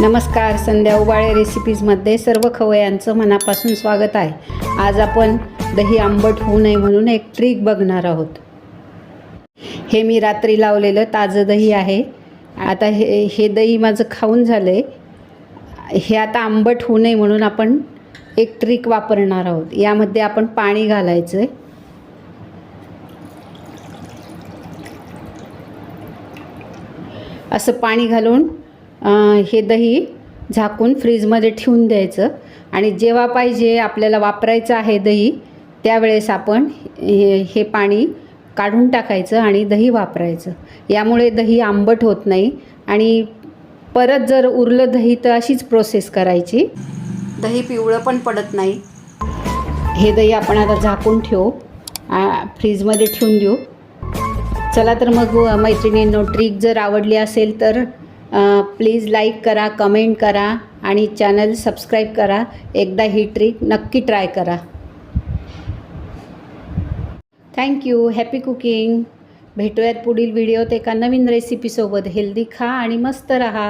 नमस्कार संध्या उबाळे रेसिपीजमध्ये सर्व खवयांचं मनापासून स्वागत आहे. आज आपण दही आंबट होऊ नये म्हणून एक ट्रिक बघणार आहोत. हे मी रात्री लावलेलं ताजं दही आहे. आता हे हे दही माझं खाऊन झालं आहे हे आता आंबट होऊ नये म्हणून आपण एक ट्रिक वापरणार आहोत. यामध्ये आपण पाणी घालायचं आहे असं पाणी घालून हे दही झाकून फ्रीजमध्ये ठेवून द्यायचं. आणि जेव्हा पाहिजे आपल्याला वापरायचं आहे दही त्यावेळेस आपण हे हे पाणी काढून टाकायचं आणि दही वापरायचं. यामुळे दही आंबट होत नाही आणि परत जर उरलं दही तर अशीच प्रोसेस करायची. दही पिवळं पण पडत नाही. हे दही आपण आता झाकून ठेवू. फ्रीजमध्ये ठेवून देऊ. चला तर मग मैत्रिणींनो ट्रिक जर आवडली असेल तर प्लीज लाईक करा कमेंट करा आणि चॅनल सबस्क्राईब करा. एकदा ही ट्रिक नक्की ट्राय करा. थँक्यू हॅपी कुकिंग भेटूयात पुढील व्हिडिओत एका नवीन रेसिपीसोबत हेल्दी खा आणि मस्त रहा.